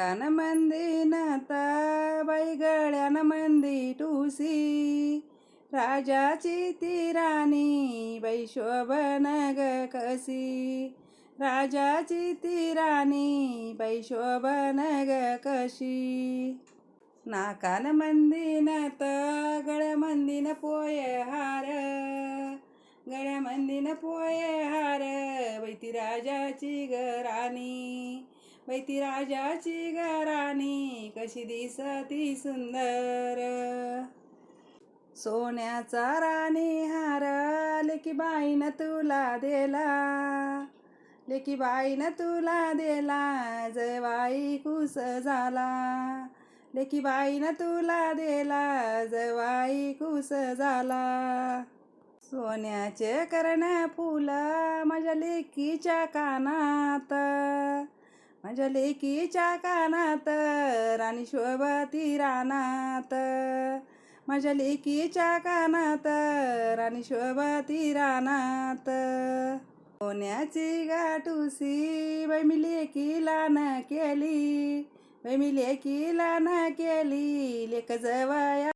कान मंदी नाता बाई मंदी टुसी. राजाची ती राणी बाई शोभन ग कशी राजाची ती राणी बाई शोभन ग कशी. नाकान मंदी नत गळ्या मंदीन पोय हार. गळ्या मंदीन पोय हार बैती राजाची ग राणी. राजाची घराणी कशी दिसती सुंदर. सोन्याचा राणी हार लेकी बाईन तुला दिला. लेकी बाईन तुला दिला जवाई कुस झाला. लेकी बाईन तुला दिला जवाई कुस झाला. सोन्याचे कर्ण फुलं माझ्या लेकीच्या कानात. माझ्या लेकीच्या कानात राणी शोभती रानात. माझ्या लेकीच्या कानात राणी शोभती रानात. सोन्याची गाठुसी बाई मी लेकीला न केली. बाई मी लेकीला न केली लेख जवया